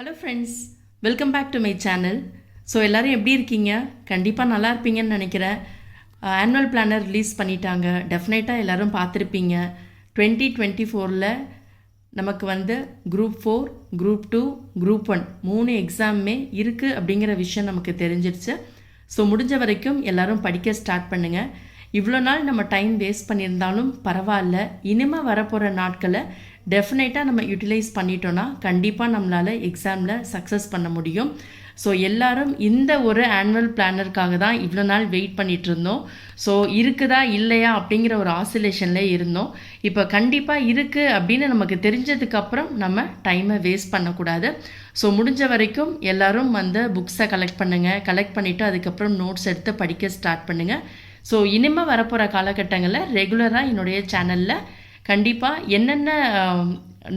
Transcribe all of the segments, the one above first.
Hello friends welcome back to my channel so எல்லோரும் எப்படி இருக்கீங்க? கண்டிப்பாக நல்லா இருப்பீங்கன்னு நினைக்கிறேன். ஆனுவல் பிளானர் ரிலீஸ் பண்ணிட்டாங்க. டெஃபினட்டாக எல்லோரும் பார்த்துருப்பீங்க. டுவெண்ட்டி டுவெண்ட்டி ஃபோரில் நமக்கு வந்து group four group two group one மூணு எக்ஸாமுமே இருக்குது அப்படிங்கிற விஷயம் நமக்கு தெரிஞ்சிருச்சு. ஸோ முடிஞ்ச வரைக்கும் எல்லோரும் படிக்க ஸ்டார்ட் பண்ணுங்கள் இவ்வளோ நாள் நம்ம டைம் வேஸ்ட் பண்ணியிருந்தாலும் பரவாயில்ல. இனிமேல் வரப்போகிற நாட்களை டெஃபினட்டாக நம்ம யூட்டிலைஸ் பண்ணிட்டோன்னா கண்டிப்பாக நம்மளால் எக்ஸாமில் சக்ஸஸ் பண்ண முடியும். ஸோ எல்லாரும் இந்த ஒரு ஆனுவல் பிளானருக்காக தான் இவ்வளோ நாள் வெயிட் பண்ணிட்டு இருந்தோம். ஸோ இருக்குதா இல்லையா அப்படிங்கிற ஒரு ஆசிலேஷனில் இருந்தோம். இப்போ கண்டிப்பாக இருக்குது அப்படின்னு நமக்கு தெரிஞ்சதுக்கப்புறம் நம்ம டைமை வேஸ்ட் பண்ணக்கூடாது. ஸோ முடிஞ்ச வரைக்கும் எல்லாரும் வந்து புக்ஸை கலெக்ட் பண்ணுங்கள் கலெக்ட் பண்ணிவிட்டு அதுக்கப்புறம் நோட்ஸ் எடுத்து படிக்க ஸ்டார்ட் பண்ணுங்கள் ஸோ இனிமேல் வரப்போகிற காலகட்டங்களில் ரெகுலராக என்னுடைய சேனலில் கண்டிப்பாக என்னென்ன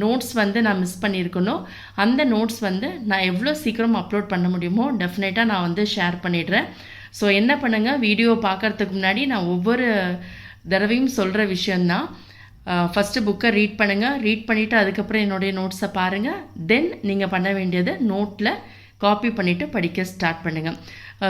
நோட்ஸ் வந்து நான் மிஸ் பண்ணியிருக்கனோ அந்த நோட்ஸ் வந்து நான் எவ்வளோ சீக்கிரம் அப்லோட் பண்ண முடியுமோ டெஃபினட்டாக நான் வந்து ஷேர் பண்ணிடுறேன். ஸோ என்ன பண்ணுங்கள் வீடியோ பார்க்குறதுக்கு முன்னாடி நான் ஒவ்வொரு தடவையும் சொல்கிற விஷயந்தான் ஃபஸ்ட்டு புக்கை ரீட் பண்ணுங்கள் ரீட் பண்ணிவிட்டு அதுக்கப்புறம் என்னுடைய நோட்ஸை பாருங்கள் தென் நீங்கள் பண்ண வேண்டியது நோட்டில் காப்பி பண்ணிவிட்டு படிக்க ஸ்டார்ட் பண்ணுங்கள்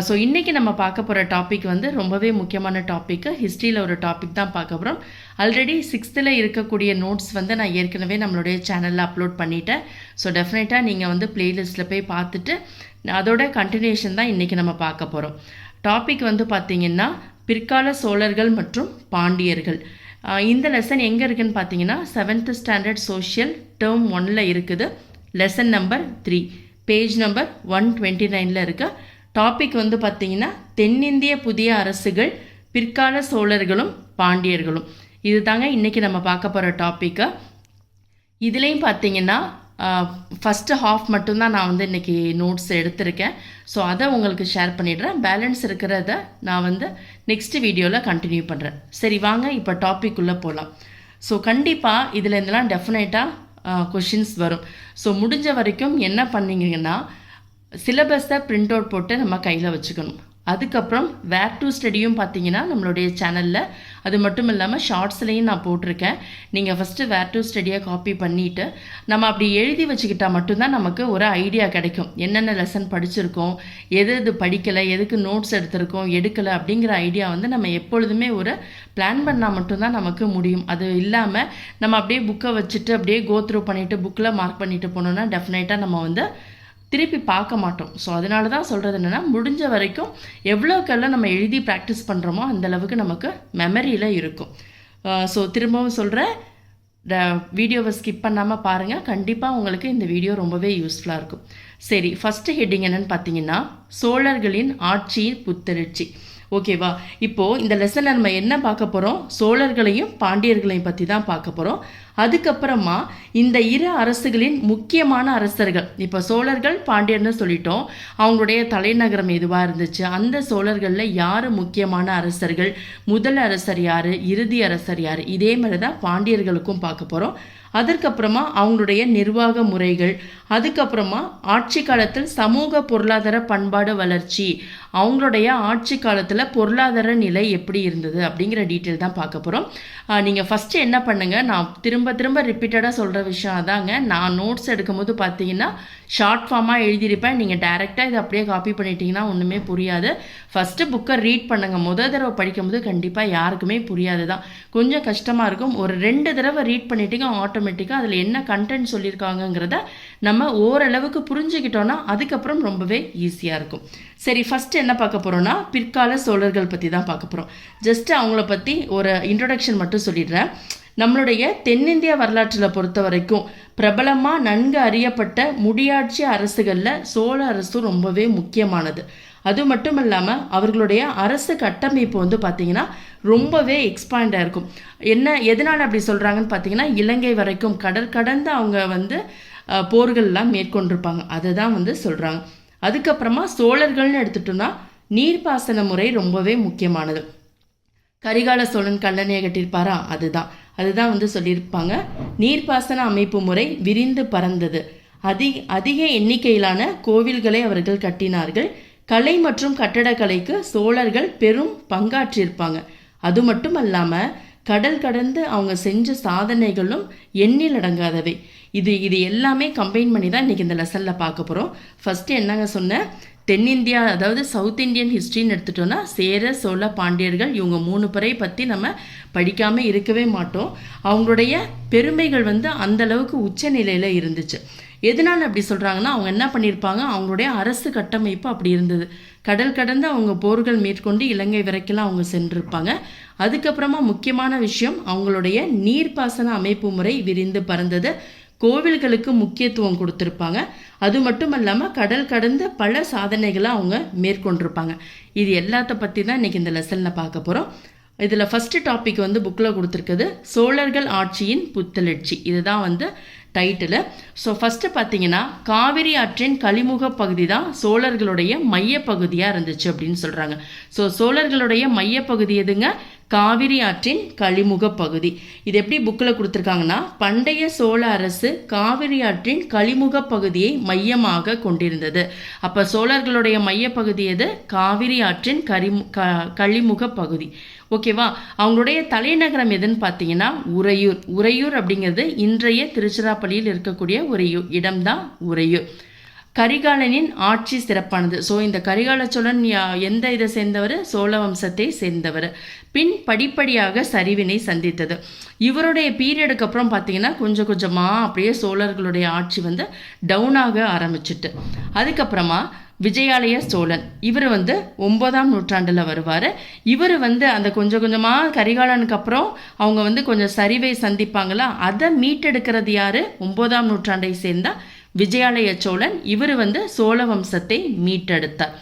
ஸோ இன்றைக்கி நம்ம பார்க்க போகிற டாபிக் வந்து ரொம்பவே முக்கியமான டாப்பிக்கு ஹிஸ்ட்ரியில் ஒரு டாபிக் தான் பார்க்க போகிறோம் ஆல்ரெடி சிக்ஸ்த்தில் இருக்கக்கூடிய நோட்ஸ் வந்து நான் ஏற்கனவே நம்மளுடைய சேனலில் அப்லோட் பண்ணிட்டேன். ஸோ டெஃபினட்டாக நீங்கள் வந்து ப்ளேலிஸ்ட்டில் போய் பார்த்துட்டு அதோட கண்டினியூஷன் தான் இன்றைக்கி நம்ம பார்க்க போகிறோம் டாபிக் வந்து பார்த்திங்கன்னா பிற்கால சோழர்கள் மற்றும் பாண்டியர்கள். இந்த லெசன் எங்கே இருக்குதுன்னு பார்த்தீங்கன்னா செவன்த் ஸ்டாண்டர்ட் சோஷியல் டேர்ம் ஒனில் இருக்குது. Lesson number three page number one twenty நைனில் இருக்குது டாபிக் வந்து பார்த்திங்கன்னா தென்னிந்திய புதிய அரசுகள் பிற்கால சோழர்களும் பாண்டியர்களும். இது தாங்க இன்றைக்கி நம்ம பார்க்க போகிற டாப்பிக்கு இதுலேயும் பார்த்தீங்கன்னா ஃபஸ்ட்டு ஹாஃப் மட்டும்தான் நான் வந்து இன்றைக்கி நோட்ஸ் எடுத்திருக்கேன். ஸோ அதை உங்களுக்கு ஷேர் பண்ணிடுறேன். பேலன்ஸ் இருக்கிறத நான் வந்து நெக்ஸ்ட் வீடியோவில் கண்டினியூ பண்ணுறேன் சரி வாங்க இப்போ டாபிக் உள்ளே போகலாம் ஸோ கண்டிப்பாக இதில் இருந்தெல்லாம் டெஃபினட்டாக கொஷின்ஸ் வரும். ஸோ முடிஞ்ச வரைக்கும் என்ன பண்ணீங்கன்னா சிலபஸை பிரிண்ட் அவுட் போட்டு நம்ம கையில் வச்சுக்கணும். அதுக்கப்புறம் வேர் டு ஸ்டடியும் பார்த்தீங்கன்னா நம்மளுடைய சேனலில் அது மட்டும் இல்லாமல் ஷார்ட்ஸ்லேயும் நான் போட்டிருக்கேன். நீங்கள் ஃபஸ்ட்டு வேர் டு ஸ்டடியை காப்பி பண்ணிவிட்டு நம்ம அப்படி எழுதி வச்சுக்கிட்டால் மட்டும்தான் நமக்கு ஒரு ஐடியா கிடைக்கும். என்னென்ன லெசன் படிச்சிருக்கோம் எது எது படிக்கலை எதுக்கு நோட்ஸ் எடுத்திருக்கோம் எடுக்கலை அப்படிங்கிற ஐடியா வந்து நம்ம எப்பொழுதுமே ஒரு பிளான் பண்ணால் மட்டும்தான் நமக்கு முடியும். அது இல்லாமல் நம்ம அப்படியே புக்கை வச்சுட்டு அப்படியே கோத்ரூ பண்ணிவிட்டு புக்கில் மார்க் பண்ணிவிட்டு போனோன்னா டெஃபினட்டாக நம்ம வந்து திருப்பி பார்க்க மாட்டோம். ஸோ அதனால தான் சொல்கிறது என்னென்னா முடிஞ்ச வரைக்கும் எவ்வளோக்கெல்லாம் நம்ம எழுதி ப்ராக்டிஸ் பண்ணுறோமோ அந்தளவுக்கு நமக்கு மெமரியில் இருக்கும். ஸோ திரும்பவும் சொல்கிறேன் வீடியோவை ஸ்கிப் பண்ணாமல் பாருங்கள் கண்டிப்பாக உங்களுக்கு இந்த வீடியோ ரொம்பவே யூஸ்ஃபுல்லாக இருக்கும். சரி ஃபஸ்ட்டு ஹெட்டிங் என்னென்னு பார்த்தீங்கன்னா சோழர்களின் ஆட்சியின் புத்தெழுச்சி ஓகேவா இப்போது இந்த லெசனில் நம்ம என்ன பார்க்க போகிறோம் சோழர்களையும் பாண்டியர்களையும் பற்றி தான் பார்க்க போகிறோம் அதுக்கப்புறமா இந்த இரு அரசுகளின் முக்கியமான அரசர்கள் இப்போ சோழர்கள் பாண்டியர்னு சொல்லிட்டோம். அவங்களுடைய தலைநகரம் எதுவாக இருந்துச்சு? அந்த சோழர்களில் யார் முக்கியமான அரசர்கள்? முதல் அரசர் யார்? இறுதி அரசர் யார்? இதே மாதிரி தான் பாண்டியர்களுக்கும் பார்க்க போகிறோம் அதற்கப்புறமா அவங்களுடைய நிர்வாக முறைகள் அதுக்கப்புறமா ஆட்சி காலத்தில் சமூக பொருளாதார பண்பாடு வளர்ச்சி. அவங்களுடைய ஆட்சி காலத்தில் பொருளாதார நிலை எப்படி இருந்தது அப்படிங்கிற டீட்டெயில் தான் பார்க்க போகிறோம் நீங்கள் ஃபஸ்ட்டு என்ன பண்ணுங்கள் நான் திரும்ப திரும்ப ரிப்பீட்டடாக சொல்கிற விஷயம் அதாங்க. நான் நோட்ஸ் எடுக்கும்போது பார்த்தீங்கன்னா ஷார்ட் ஃபார்மாக எழுதியிருப்பேன். நீங்கள் டேரெக்டாக இதை அப்படியே காப்பி பண்ணிட்டீங்கன்னா ஒன்றுமே புரியாது. ஃபஸ்ட்டு புக்கை ரீட் பண்ணுங்கள் முதல் தடவை படிக்கும்போது கண்டிப்பாக யாருக்குமே புரியாது தான். கொஞ்சம் கஷ்டமாக இருக்கும். ஒரு ரெண்டு தடவை ரீட் பண்ணிட்டீங்க ஆட்டோமேட்டிக்காக அதில் என்ன கண்டென்ட் சொல்லியிருக்காங்கங்கிறத நம்ம ஓரளவுக்கு புரிஞ்சுக்கிட்டோன்னா அதுக்கப்புறம் ரொம்பவே ஈஸியாக இருக்கும். சரி ஃபஸ்ட்டு என்ன பார்க்க போகிறோன்னா பிற்கால சோழர்கள் பற்றி தான் பார்க்க போகிறோம் ஜஸ்ட்டு அவங்கள பற்றி ஒரு இன்ட்ரொடக்ஷன் மட்டும் சொல்லிடுறேன். நம்மளுடைய தென்னிந்திய வரலாற்றில் பொறுத்த வரைக்கும் பிரபலமாக நன்கு அறியப்பட்ட முடியாட்சி அரசுகளில் சோழ அரசும் ரொம்பவே முக்கியமானது. அது மட்டும் இல்லாமல் அவர்களுடைய அரசு கட்டமைப்பு வந்து பார்த்திங்கன்னா ரொம்பவே எக்ஸ்பாண்டாக இருக்கும். என்ன எதனால் அப்படி சொல்கிறாங்கன்னு பார்த்தீங்கன்னா இலங்கை வரைக்கும் கடல் கடந்து அவங்க வந்து போர்கள்லாம் மேற்கொண்டிருப்பாங்க. அதை தான் வந்து சொல்கிறாங்க அதுக்கப்புறமா சோழர்கள்னு எடுத்துட்டோம்னா நீர்ப்பாசன முறை ரொம்பவே முக்கியமானது. கரிகால சோழன் கல்லணையை கட்டியிருப்பாரா? அதுதான். அதுதான் வந்து சொல்லியிருப்பாங்க. நீர்ப்பாசன அமைப்பு முறை விரிந்து பறந்தது. அதிக அதிக எண்ணிக்கையிலான கோவில்களை அவர்கள் கட்டினார்கள். கலை மற்றும் கட்டடக்கலைக்கு சோழர்கள் பெரும் பங்காற்றியிருப்பாங்க. அது மட்டும் அல்லாமல் கடல் கடந்து அவங்க செஞ்ச சாதனைகளும் எண்ணில் அடங்காதவை. இது இது எல்லாமே கம்பைன் பண்ணி தான் இன்றைக்கி இந்த லெசனில் பார்க்க போகிறோம் ஃபஸ்ட்டு என்னங்க சொன்னேன் தென்னிந்தியா அதாவது சவுத் இந்தியன் ஹிஸ்ட்ரின்னு எடுத்துட்டோன்னா சேர சோழ பாண்டியர்கள் இவங்க மூணு பேரை பற்றி நம்ம படிக்காமல் இருக்கவே மாட்டோம். அவங்களுடைய பெருமைகள் வந்து அந்த அளவுக்கு உச்ச நிலையில் இருந்துச்சு. எதனால் அப்படி சொல்கிறாங்கன்னா அவங்க என்ன பண்ணியிருப்பாங்க அவங்களுடைய அரசு கட்டமைப்பு அப்படி இருந்தது. கடல் கடந்து அவங்க போர்கள் மேற்கொண்டு இலங்கை வரைக்கெல்லாம் அவங்க சென்றிருப்பாங்க. அதுக்கப்புறமா முக்கியமான விஷயம் அவங்களுடைய நீர்ப்பாசன அமைப்பு முறை விரிந்து பறந்தது. கோவில்களுக்கு முக்கியத்துவம் கொடுத்துருப்பாங்க. அது மட்டும் இல்லாமல் கடல் கடந்த பல சாதனைகளை அவங்க மேற்கொண்டிருப்பாங்க. இது எல்லாத்த பற்றி தான் இன்றைக்கி இந்த லெசனில் பார்க்க போகிறோம் இதில் ஃபஸ்ட்டு டாபிக் வந்து புக்கில் கொடுத்துருக்குது சோழர்கள் ஆட்சியின் புத்தளர்ச்சி இதுதான் வந்து டைட்டிலு ஸோ ஃபஸ்ட்டு பார்த்தீங்கன்னா காவிரி ஆற்றின் கழிமுக பகுதி தான் சோழர்களுடைய மையப்பகுதியாக இருந்துச்சு அப்படின்னு சொல்கிறாங்க ஸோ சோழர்களுடைய மையப்பகுதி எதுங்க? காவிரி ஆற்றின் கழிமுக பகுதி. இது எப்படி புக்கில் கொடுத்துருக்காங்கன்னா பண்டைய சோழ அரசு காவிரி ஆற்றின் கழிமுக பகுதியை மையமாக கொண்டிருந்தது. அப்போ சோழர்களுடைய மையப்பகுதி எது? காவிரி ஆற்றின் கரிமு க கழிமுக பகுதி. ஓகேவா? அவங்களுடைய தலைநகரம் எதுன்னு பார்த்தீங்கன்னா உறையூர். உறையூர் அப்படிங்கிறது இன்றைய திருச்சிராப்பள்ளியில் இருக்கக்கூடிய ஒரு இடம்தான் உறையூர். கரிகாலனின் ஆட்சி சிறப்பானது. ஸோ இந்த கரிகால சோழன் எந்த இதை சேர்ந்தவர்? சோழ வம்சத்தை சேர்ந்தவர். பின் படிப்படியாக சரிவினை சந்தித்தது. இவருடைய பீரியடுக்கு அப்புறம் பார்த்தீங்கன்னா கொஞ்சம் கொஞ்சமாக அப்படியே சோழர்களுடைய ஆட்சி வந்து டவுனாக ஆரம்பிச்சிட்டு. அதுக்கப்புறமா விஜயாலய சோழன். இவர் வந்து ஒன்பதாம் நூற்றாண்டில் வருவார். இவர் வந்து அந்த கொஞ்சம் கொஞ்சமாக கரிகாலனுக்கு அப்புறம் அவங்க வந்து கொஞ்சம் சரிவை சந்திப்பாங்களா? அதை மீட்டெடுக்கிறது யார்? ஒன்பதாம் நூற்றாண்டை சேர்ந்தால் விஜயாலய சோழன். இவர் வந்து சோழ வம்சத்தை மீட்டெடுத்தார்.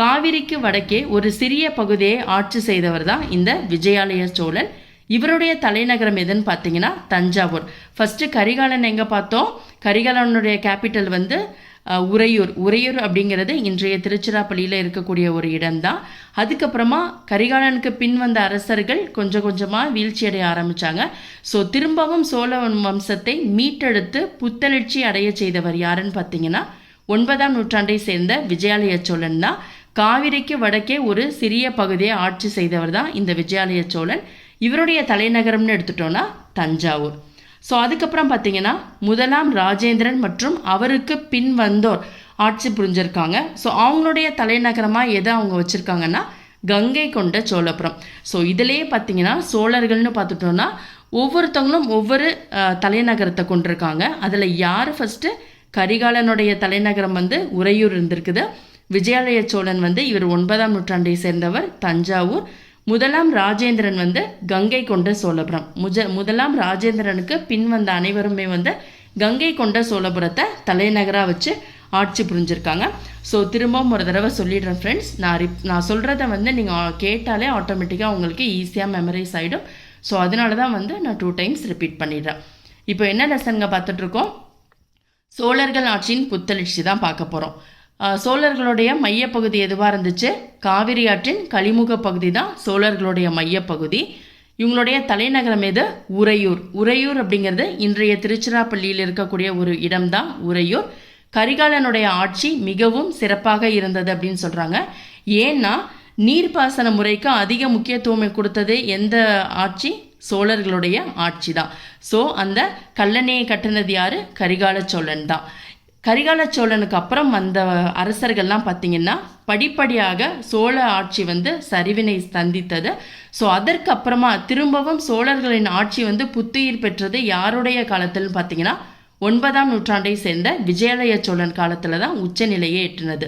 காவிரிக்கு வடக்கே ஒரு சிறிய பகுதியை ஆட்சி செய்தவர் தான் இந்த விஜயாலய சோழன். இவருடைய தலைநகரம் எதுன்னு பார்த்தீங்கன்னா தஞ்சாவூர். ஃபஸ்ட்டு கரிகாலன் எங்கே பார்த்தோம்? கரிகாலனுடைய கேபிட்டல் வந்து உறையூர். உறையூர் அப்படிங்கிறது இன்றைய திருச்சிராப்பள்ளியில் இருக்கக்கூடிய ஒரு இடம்தான். அதுக்கப்புறமா கரிகாலனுக்கு பின் வந்த அரசர்கள் கொஞ்சம் கொஞ்சமாக வீழ்ச்சியடைய ஆரம்பித்தாங்க ஸோ திரும்பவும் சோழ வம்சத்தை மீட்டெடுத்து புத்தெழுச்சி அடைய செய்தவர் யாருன்னு பார்த்தீங்கன்னா ஒன்பதாம் நூற்றாண்டை சேர்ந்த விஜயாலய சோழன் தான். காவிரிக்கு வடக்கே ஒரு சிறிய பகுதியை ஆட்சி செய்தவர் தான் இந்த விஜயாலய சோழன். இவருடைய தலைநகரம்னு எடுத்துட்டோன்னா தஞ்சாவூர். ஸோ அதுக்கப்புறம் பார்த்தீங்கன்னா முதலாம் ராஜேந்திரன் மற்றும் அவருக்கு பின் வந்தோர் ஆட்சி புரிஞ்சிருக்காங்க. ஸோ அவங்களுடைய தலைநகரமாக எதை அவங்க வச்சுருக்காங்கன்னா கங்கை கொண்ட சோழபுரம். ஸோ இதிலேயே பார்த்தீங்கன்னா சோழர்கள்னு பார்த்துட்டோன்னா ஒவ்வொருத்தவங்களும் ஒவ்வொரு தலைநகரத்தை கொண்டிருக்காங்க. அதில் யார் ஃபஸ்ட்டு கரிகாலனுடைய தலைநகரம் வந்து உறையூர் இருந்திருக்குது. விஜயாலய சோழன் வந்து இவர் ஒன்பதாம் நூற்றாண்டை சேர்ந்தவர் தஞ்சாவூர். முதலாம் ராஜேந்திரன் வந்து கங்கை கொண்ட சோழபுரம். முஜ முதலாம் ராஜேந்திரனுக்கு பின் வந்த அனைவருமே வந்து கங்கை கொண்ட சோழபுரத்தை தலைநகராக வச்சு ஆட்சி புரிஞ்சிருக்காங்க. ஸோ திரும்பவும் ஒரு தடவை சொல்லிடுறேன் ஃப்ரெண்ட்ஸ் நான் ரிப் நான் சொல்கிறத வந்து நீங்கள் கேட்டாலே ஆட்டோமேட்டிக்காக உங்களுக்கு ஈஸியாக மெமரைஸ் ஆகிடும் ஸோ அதனால தான் வந்து நான் டூ டைம்ஸ் ரிப்பீட் பண்ணிடுறேன். இப்போ என்ன லெசனுங்க பார்த்துட்ருக்கோம் சோழர்கள் ஆட்சியின் புத்தளிச்சு தான் பார்க்க போகிறோம் சோழர்களுடைய மையப்பகுதி எதுவாக இருந்துச்சு? காவிரி ஆற்றின் கழிமுக பகுதி தான் சோழர்களுடைய மையப்பகுதி. இவங்களுடைய தலைநகரம் எது? உறையூர். உறையூர் அப்படிங்கிறது இன்றைய திருச்சிராப்பள்ளியில் இருக்கக்கூடிய ஒரு இடம்தான் உறையூர். கரிகாலனுடைய ஆட்சி மிகவும் சிறப்பாக இருந்தது அப்படின்னு சொல்கிறாங்க ஏன்னா நீர்ப்பாசன முறைக்கு அதிக முக்கியத்துவம் கொடுத்தது எந்த ஆட்சி? சோழர்களுடைய ஆட்சி தான் ஸோ அந்த கல்லணையை கட்டினது யார்? கரிகால சோழன் தான் கரிகால சோழனுக்கு அப்புறம் வந்த அரசர்கள்லாம் பார்த்திங்கன்னா படிப்படியாக சோழ ஆட்சி வந்து சரிவினை சந்தித்தது. ஸோ அதற்கு அப்புறமா திரும்பவும் சோழர்களின் ஆட்சி வந்து புத்துயிர் பெற்றது யாருடைய காலத்தில் பார்த்தீங்கன்னா ஒன்பதாம் நூற்றாண்டை சேர்ந்த விஜயாலய சோழன் காலத்தில் தான் உச்சநிலையை எட்டினது.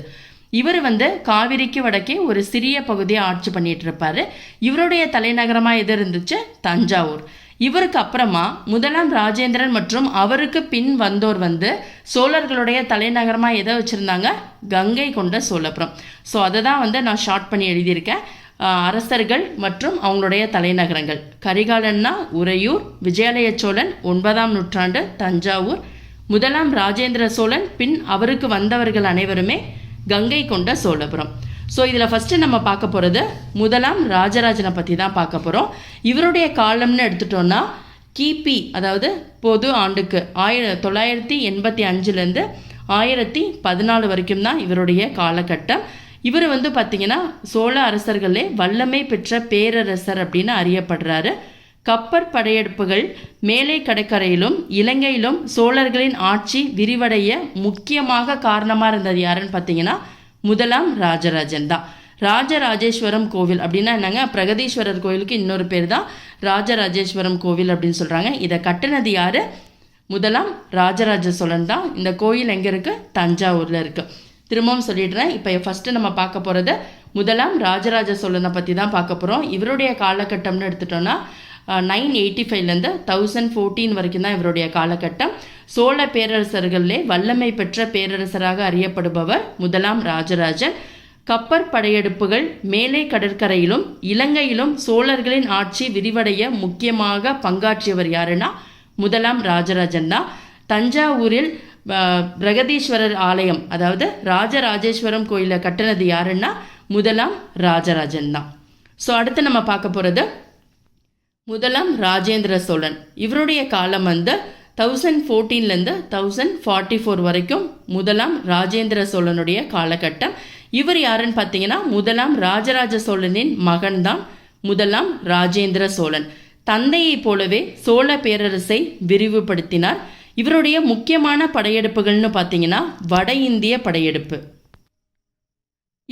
இவர் வந்து காவிரிக்கு வடக்கே ஒரு சிறிய பகுதியை ஆட்சி பண்ணிட்டு இருப்பாரு. இவருடைய தலைநகரமாக எது இருந்துச்சு? தஞ்சாவூர். இவருக்கு அப்புறமா முதலாம் ராஜேந்திரன் மற்றும் அவருக்கு பின் வந்தோர் வந்து சோழர்களுடைய தலைநகரமாக எதை வச்சுருந்தாங்க? கங்கை கொண்ட சோழபுரம். ஸோ அதை தான் வந்து நான் ஷார்ட் பண்ணி எழுதியிருக்கேன். அரசர்கள் மற்றும் அவங்களுடைய தலைநகரங்கள். கரிகாலன்னா உறையூர் விஜயாலய சோழன் ஒன்பதாம் நூற்றாண்டு தஞ்சாவூர். முதலாம் ராஜேந்திர சோழன் பின் அவருக்கு வந்தவர்கள் அனைவருமே கங்கை கொண்ட சோழபுரம். ஸோ இதில் ஃபஸ்ட்டு நம்ம பார்க்க போகிறது முதலாம் ராஜராஜனை பற்றி தான் பார்க்க போகிறோம் இவருடைய காலம்னு எடுத்துட்டோன்னா கிபி அதாவது பொது ஆண்டுக்கு ஆயிர தொள்ளாயிரத்தி எண்பத்தி அஞ்சுலேருந்து ஆயிரத்தி பதினாலு வரைக்கும் தான் இவருடைய காலகட்டம். இவர் வந்து பார்த்திங்கன்னா சோழ அரசர்களே வல்லமை பெற்ற பேரரசர் அப்படின்னு அறியப்படுறாரு. கப்பற் படையெடுப்புகள் மேலை கடற்கரையிலும் இலங்கையிலும் சோழர்களின் ஆட்சி விரிவடைய முக்கியமாக காரணமாக இருந்தது யாருன்னு பார்த்தீங்கன்னா முதலாம் ராஜராஜன் தான் ராஜராஜேஸ்வரம் கோவில் அப்படின்னா என்னங்க? பிரகதீஸ்வரர் கோவிலுக்கு இன்னொரு பேர் தான் ராஜராஜேஸ்வரம் கோவில் அப்படின்னு சொல்கிறாங்க இதை கட்டினது யார்? முதலாம் ராஜராஜ சோழன் தான் இந்த கோயில் எங்கே இருக்குது தஞ்சாவூரில் இருக்குது திரும்பவும் சொல்லிடுறேன். இப்போ ஃபஸ்ட்டு நம்ம பார்க்க போகிறது முதலாம் ராஜராஜ சோழனை பற்றி தான் பார்க்க போகிறோம் இவருடைய காலகட்டம்னு எடுத்துட்டோன்னா நைன் எயிட்டி ஃபைவ்லேருந்து தௌசண்ட் ஃபோர்டீன் வரைக்கும் தான் இவருடைய காலகட்டம். சோழ பேரரசர்களே வல்லமை பெற்ற பேரரசராக அறியப்படுபவர் முதலாம் ராஜராஜன். கப்பற் படையெடுப்புகள் மேலை கடற்கரையிலும் இலங்கையிலும் சோழர்களின் ஆட்சி விரிவடைய முக்கியமாக பங்காற்றியவர் யாருன்னா முதலாம் ராஜராஜன் தான். தஞ்சாவூரில் பிரகதீஸ்வரர் ஆலயம் அதாவது ராஜராஜேஸ்வரம் கோயிலை கட்டினது யாருன்னா முதலாம் ராஜராஜன் தான். ஸோ அடுத்து நம்ம பார்க்க போகிறது முதலாம் ராஜேந்திர சோழன். இவருடைய காலம் வந்து தௌசண்ட் ஃபோர்டீன்லேருந்து தௌசண்ட் ஃபார்ட்டி ஃபோர் வரைக்கும் முதலாம் ராஜேந்திர சோழனுடைய காலகட்டம். இவர் யாருன்னு பார்த்தீங்கன்னா முதலாம் ராஜராஜ சோழனின் மகன்தான் முதலாம் ராஜேந்திர சோழன். தந்தையைப் போலவே சோழ பேரரசை விரிவுபடுத்தினார். இவருடைய முக்கியமான படையெடுப்புகள்னு பார்த்தீங்கன்னா வட இந்திய படையெடுப்பு.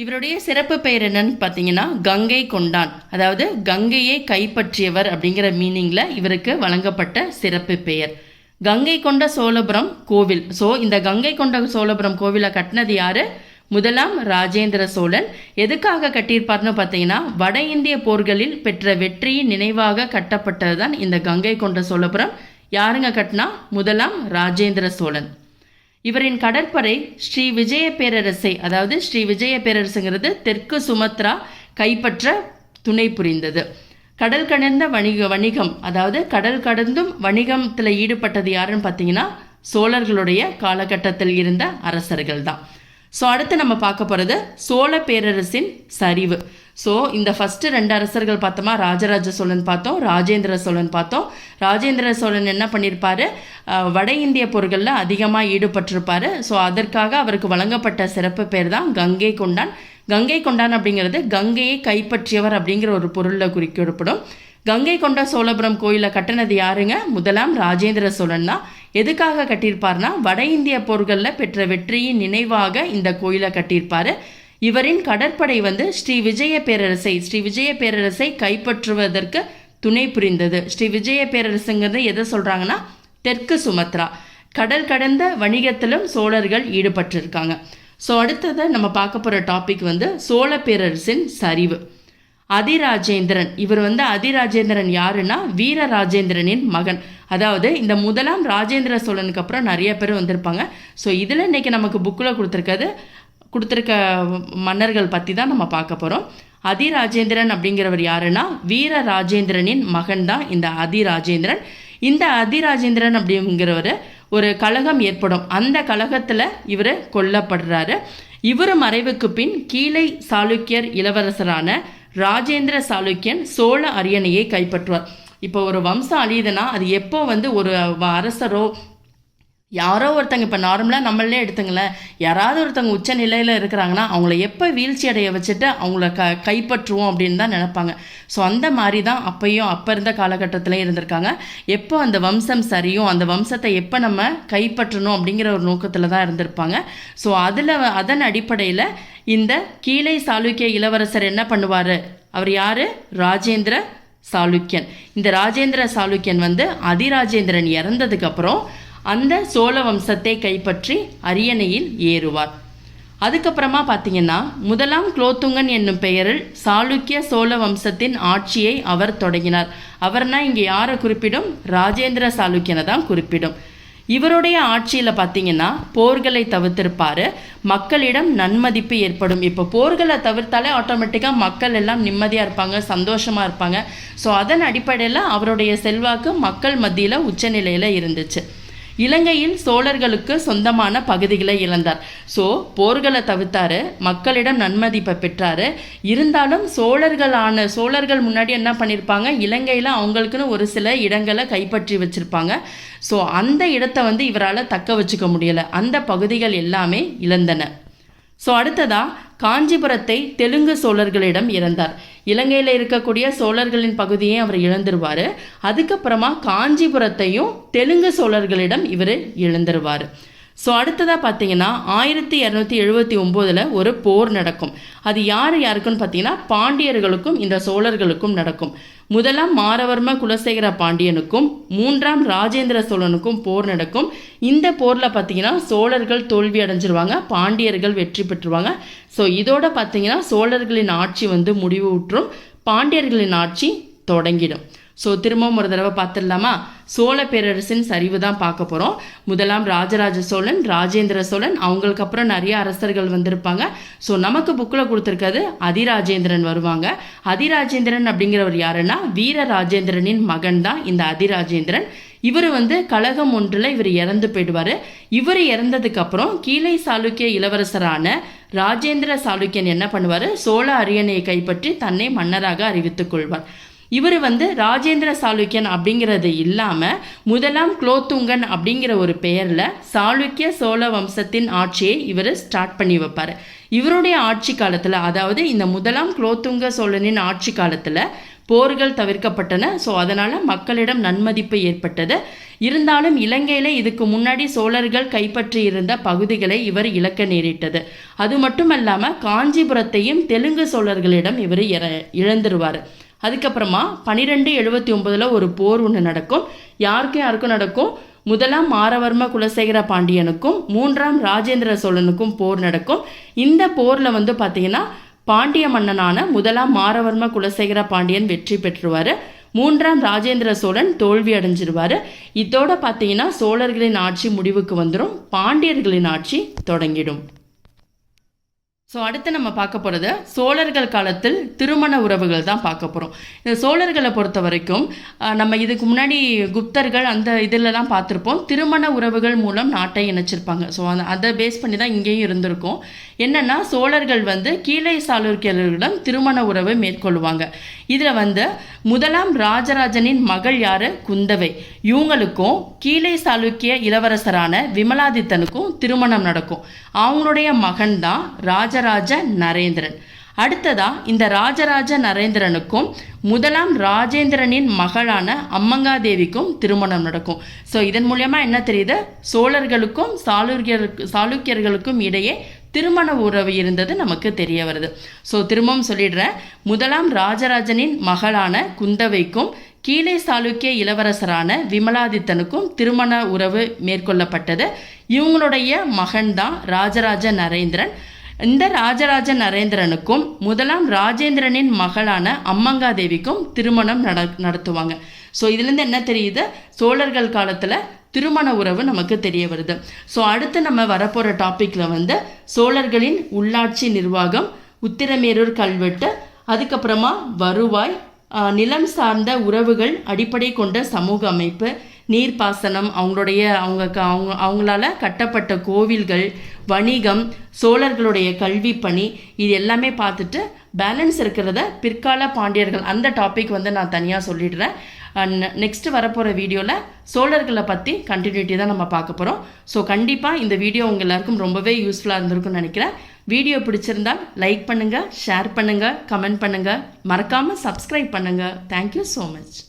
இவருடைய சிறப்பு பெயர் என்னன்னு பார்த்தீங்கன்னா கங்கை கொண்டான். அதாவது கங்கையை கைப்பற்றியவர் அப்படிங்கிற மீனிங்கில் இவருக்கு வழங்கப்பட்ட சிறப்பு பெயர். கங்கை கொண்ட சோழபுரம் கோவில். ஸோ இந்த கங்கை கொண்ட சோழபுரம் கோவிலை கட்டினது யாரு? முதலாம் ராஜேந்திர சோழன். எதுக்காக கட்டியிருப்பார்னு பார்த்தீங்கன்னா வட இந்திய போர்களில் பெற்ற வெற்றியின் நினைவாக கட்டப்பட்டது தான் இந்த கங்கை கொண்ட சோழபுரம். யாருங்க கட்டினா? முதலாம் ராஜேந்திர சோழன். இவரின் கடற்படை ஸ்ரீ விஜய பேரரசை அதாவது ஸ்ரீ விஜய பேரரசுங்கிறது தெற்கு சுமத்ரா கைப்பற்ற துணை புரிந்தது. கடல் கடந்த வணிக வணிகம் அதாவது கடல் கடந்தும் வணிகத்தில் ஈடுபட்டது யாருன்னு பார்த்தீங்கன்னா சோழர்களுடைய காலகட்டத்தில் இருந்த அரசர்கள் தான் ஸோ அடுத்து நம்ம பார்க்க போகிறது சோழ பேரரசின் சரிவு. ஸோ இந்த ஃபஸ்ட்டு ரெண்டு அரசர்கள் பார்த்தோமா? ராஜராஜ சோழன் பார்த்தோம் ராஜேந்திர சோழன் பார்த்தோம். ராஜேந்திர சோழன் என்ன பண்ணியிருப்பாரு வட இந்திய பொருட்களில் அதிகமாக ஈடுபட்டிருப்பாரு. ஸோ அதற்காக அவருக்கு வழங்கப்பட்ட சிறப்பு பேர் தான் கங்கை கொண்டான். கங்கை கொண்டான் அப்படிங்கிறது கங்கையை கைப்பற்றியவர் அப்படிங்கிற ஒரு பொருளில் குறிக்கப்படும் கங்கை கொண்ட சோழபுரம் கோயிலை கட்டினது யாருங்க? முதலாம் ராஜேந்திர சோழன் தான். எதுக்காக கட்டியிருப்பார்னா வட இந்திய போர்களில் பெற்ற வெற்றியின் நினைவாக இந்த கோயிலை கட்டியிருப்பார். இவரின் கடற்படை வந்து ஸ்ரீ விஜய பேரரசை ஸ்ரீ விஜய பேரரசை கைப்பற்றுவதற்கு துணை புரிந்தது. ஸ்ரீ விஜய பேரரசுங்கிறது எதை சொல்கிறாங்கன்னா தெற்கு சுமத்ரா. கடல் கடந்த வணிகத்திலும் சோழர்கள் ஈடுபட்டிருக்காங்க. ஸோ அடுத்ததை நம்ம பார்க்க போகிற டாபிக் வந்து சோழ பேரரசின் சரிவு. அதிராஜேந்திரன். இவர் வந்து அதிராஜேந்திரன் யாருன்னா வீரராஜேந்திரனின் மகன். அதாவது இந்த முதலாம் ராஜேந்திர சோழனுக்கு அப்புறம் நிறைய பேர் வந்திருப்பாங்க. ஸோ இதில் இன்னைக்கு நமக்கு புக்கில் கொடுத்துருக்கிறது கொடுத்துருக்க மன்னர்கள் பற்றி தான் நம்ம பார்க்க போகிறோம் அதிராஜேந்திரன் அப்படிங்கிறவர் யாருன்னா வீரராஜேந்திரனின் மகன் தான் இந்த அதிராஜேந்திரன். இந்த அதிராஜேந்திரன் அப்படிங்கிறவர் ஒரு கழகம் ஏற்படும். அந்த கழகத்தில் இவர் கொல்லப்படுறாரு. இவர் மறைவுக்கு பின் கீழை சாளுக்கியர் இளவரசரான ராஜேந்திர சாளுக்கியன் சோழ அரியணையை கைப்பற்றுவார். இப்போ ஒரு வம்சம் அழியுதுன்னா அது எப்போ வந்து ஒரு வ- அரசரோ யாரோ ஒருத்தங்க இப்போ நார்மலாக நம்மளே எடுத்துங்களேன். யாராவது ஒருத்தவங்க உச்ச நிலையில் இருக்கிறாங்கன்னா அவங்கள எப்போ வீழ்ச்சி அடைய வச்சுட்டு அவங்கள க கைப்பற்றுவோம் அப்படின்னு தான் நினப்பாங்க. ஸோ அந்த மாதிரி தான் அப்பையும் அப்போ இருந்த காலகட்டத்திலையும் இருந்திருக்காங்க. எப்போ அந்த வம்சம் சரியும் அந்த வம்சத்தை எப்போ நம்ம கைப்பற்றணும் அப்படிங்கிற ஒரு நோக்கத்தில் தான் இருந்திருப்பாங்க. ஸோ அதில் அதன் அடிப்படையில் இந்த கீழை சாளுக்கிய இளவரசர் என்ன பண்ணுவார்? அவர் யார்? ராஜேந்திர சாளுக்கியன். இந்த ராஜேந்திர சாளுக்கியன் வந்து அதிராஜேந்திரன் இறந்ததுக்கப்புறம் அந்த சோழ வம்சத்தை கைப்பற்றி அரியணையில் ஏறுவார். அதுக்கப்புறமா பார்த்தீங்கன்னா முதலாம் குலோத்துங்கன் என்னும் பெயரில் சாளுக்கிய சோழ வம்சத்தின் ஆட்சியை அவர் தொடங்கினார். அவர்னா இங்கே யாரை குறிப்பிடும்? ராஜேந்திர சாளுக்கியனை தான் குறிப்பிடும். இவருடைய ஆட்சியில் பார்த்தீங்கன்னா போர்களை தவிர்த்திருப்பார். மக்களிடம் நன்மதிப்பு ஏற்படும். இப்போ போர்களை தவிர்த்தாலே ஆட்டோமேட்டிக்காக மக்கள் எல்லாம் நிம்மதியாக இருப்பாங்க சந்தோஷமாக இருப்பாங்க. ஸோ அதன் அடிப்படையில் அவருடைய செல்வாக்கு மக்கள் மத்தியில் உச்சநிலையில் இருந்துச்சு. இலங்கையில் சோழர்களுக்கு சொந்தமான பகுதிகளை இழந்தார். ஸோ போர்களை தவிர்த்தாரு மக்களிடம் நன்மதிப்பை பெற்றாரு. இருந்தாலும் சோழர்களான சோழர்கள் முன்னாடி என்ன பண்ணியிருப்பாங்க இலங்கையில் அவங்களுக்குன்னு ஒரு சில இடங்களை கைப்பற்றி வச்சுருப்பாங்க. ஸோ அந்த இடத்த வந்து இவரால் தக்க வச்சுக்க முடியலை. அந்த பகுதிகள் எல்லாமே இழந்தன. ஸோ அடுத்ததா காஞ்சிபுரத்தை தெலுங்கு சோழர்களிடம் இறந்தார். இலங்கையில் இருக்கக்கூடிய சோழர்களின் பகுதியை அவர் இழந்துருவார். அதுக்கப்புறமா காஞ்சிபுரத்தையும் தெலுங்கு சோழர்களிடம் இவர் இழந்துருவார். ஸோ அடுத்ததாக பார்த்தீங்கன்னா ஆயிரத்தி இரநூத்தி எழுபத்தி ஒம்போதில் ஒரு போர் நடக்கும். அது யார் யாருக்குன்னு பார்த்தீங்கன்னா பாண்டியர்களுக்கும் இந்த சோழர்களுக்கும் நடக்கும். முதலாம் மாரவர்ம குலசேகர பாண்டியனுக்கும் மூன்றாம் ராஜேந்திர சோழனுக்கும் போர் நடக்கும். இந்த போரில் பார்த்தீங்கன்னா சோழர்கள் தோல்வி அடைஞ்சிருவாங்க பாண்டியர்கள் வெற்றி பெற்றுருவாங்க ஸோ இதோட பார்த்தீங்கன்னா சோழர்களின் ஆட்சி வந்து முடிவு உற்றும் பாண்டியர்களின் ஆட்சி தொடங்கிடும். ஸோ திரும்பவும் ஒரு தடவை பார்த்துடலாமா? சோழ பேரரசின் சரிவு தான் பார்க்க போகிறோம் முதலாம் ராஜராஜ சோழன் ராஜேந்திர சோழன் அவங்களுக்கு அப்புறம் நிறைய அரசர்கள் வந்திருப்பாங்க. ஸோ நமக்கு புக்கில் கொடுத்துருக்கிறது அதிராஜேந்திரன் வருவாங்க. அதிராஜேந்திரன் அப்படிங்கிறவர் யாருன்னா வீர ராஜேந்திரனின் மகன் தான் இந்த அதிராஜேந்திரன். இவர் வந்து கழகம் ஒன்றில் இவர் இறந்து போயிடுவார். இவர் இறந்ததுக்கப்புறம் கீழே சாளுக்கிய இளவரசரான ராஜேந்திர சாளுக்கியன் என்ன பண்ணுவார்? சோழ அரியணையை கைப்பற்றி தன்னை மன்னராக அறிவித்துக் கொள்வார். இவர் வந்து ராஜேந்திர சாளுக்கியன் அப்படிங்கிறது இல்லாமல் முதலாம் குலோத்துங்கன் அப்படிங்கிற ஒரு பெயரில் சாளுக்கிய சோழ வம்சத்தின் ஆட்சியை இவர் ஸ்டார்ட் பண்ணி வைப்பார். இவருடைய ஆட்சி காலத்தில் அதாவது இந்த முதலாம் குலோத்துங்க சோழனின் ஆட்சி காலத்தில் போர்கள் தவிர்க்கப்பட்டன. ஸோ அதனால் மக்களிடம் நன்மதிப்பு ஏற்பட்டது. இருந்தாலும் இலங்கையில் இதுக்கு முன்னாடி சோழர்கள் கைப்பற்றி இருந்த பகுதிகளை இவர் இழக்க நேரிட்டது. அது மட்டும் இல்லாமல் காஞ்சிபுரத்தையும் தெலுங்கு சோழர்களிடம் இவர் இழந்துருவார். அதுக்கப்புறமா பன்னிரெண்டு எழுபத்தி ஒன்பதில் ஒரு போர் ஒன்று நடக்கும். யாருக்கும் யாருக்கும் நடக்கும்? முதலாம் மாரவர்ம குலசேகர பாண்டியனுக்கும் மூன்றாம் ராஜேந்திர சோழனுக்கும் போர் நடக்கும். இந்த போரில் வந்து பார்த்தீங்கன்னா பாண்டிய மன்னனான முதலாம் மாரவர்ம குலசேகர பாண்டியன் வெற்றி பெற்றுவார். மூன்றாம் ராஜேந்திர சோழன் தோல்வி அடைஞ்சிருவார். இதோட பார்த்தீங்கன்னா சோழர்களின் ஆட்சி முடிவுக்கு வந்துடும் பாண்டியர்களின் ஆட்சி தொடங்கிடும். ஸோ அடுத்து நம்ம பார்க்க போகிறது சோழர்கள் காலத்தில் திருமண உறவுகள் தான் பார்க்க போகிறோம் இந்த சோழர்களை பொறுத்த வரைக்கும் நம்ம இதுக்கு முன்னாடி குப்தர்கள் அந்த இதிலலாம் பார்த்துருப்போம். திருமண உறவுகள் மூலம் நாட்டை இணைச்சிருப்பாங்க. ஸோ அந்த அதை பேஸ் பண்ணி தான் இங்கேயும் இருந்திருக்கும். என்னென்னா சோழர்கள் வந்து கீழே சாளுக்கியர்களிடம் திருமண உறவை மேற்கொள்வாங்க இதில் வந்து முதலாம் ராஜராஜனின் மகள் யார்? குந்தவை. இவங்களுக்கும் கீழே சாளுக்கிய இளவரசரான விமலாதித்தனுக்கும் திருமணம் நடக்கும். அவங்களுடைய மகன் தான் ராஜராஜ நரேந்திரன். அடுத்ததா இந்த ராஜராஜ நரேந்திரனுக்கும் முதலாம் ராஜேந்திரனின் மகளான அம்மங்காதேவிக்கும் திருமணம் நடக்கும். ஸோ இதன் மூலயமா என்ன தெரியுது? சோழர்களுக்கும் சாளுக்கியருக்கு சாளுக்கியர்களுக்கும் இடையே திருமண உறவு இருந்தது நமக்கு தெரிய வருது. ஸோ திரும்பவும் சொல்லிடுறேன். முதலாம் ராஜராஜனின் மகளான குந்தவைக்கும் கீழே சாளுக்கிய இளவரசரான விமலாதித்தனுக்கும் திருமண உறவு மேற்கொள்ளப்பட்டது. இவங்களுடைய மகன்தான் ராஜராஜ நரேந்திரன். இந்த ராஜராஜ நரேந்திரனுக்கும் முதலாம் ராஜேந்திரனின் மகளான அம்மங்காதேவிக்கும் திருமணம் நட நடத்துவாங்க. ஸோ இதுலேருந்து என்ன தெரியுது? சோழர்கள் காலத்தில் திருமண உறவு நமக்கு தெரிய வருது. ஸோ அடுத்து நம்ம வரப்போகிற டாப்பிக்கில் வந்து சோழர்களின் உள்ளாட்சி நிர்வாகம் உத்திரமேரூர் கல்வெட்டு அதுக்கப்புறமா வருவாய் நிலம் சார்ந்த உறவுகள் அடிப்படை கொண்ட சமூக அமைப்பு நீர்ப்பாசனம் அவங்களுடைய அவங்க அவங்க அவங்களால கட்டப்பட்ட கோவில்கள் வணிகம் சோழர்களுடைய கல்வி பணி இது எல்லாமே பார்த்துட்டு பேலன்ஸ் இருக்கிறத பிற்கால பாண்டியர்கள் அந்த டாபிக் வந்து நான் தனியாக சொல்லிடுறேன். நெக்ஸ்ட் வரப்போகிற வீடியோவில் சோழர்களை பற்றி கண்டினியூட்டி தான் நம்ம பார்க்க போகிறோம் ஸோ கண்டிப்பாக இந்த வீடியோ உங்கள் எல்லாருக்கும் ரொம்பவே யூஸ்ஃபுல்லாக இருந்திருக்கும்னு நினைக்கிறேன். வீடியோ பிடிச்சிருந்தால் லைக் பண்ணுங்கள் ஷேர் பண்ணுங்கள் கமெண்ட் பண்ணுங்கள் மறக்காமல் சப்ஸ்கிரைப் பண்ணுங்கள் தேங்க்யூ ஸோ மச்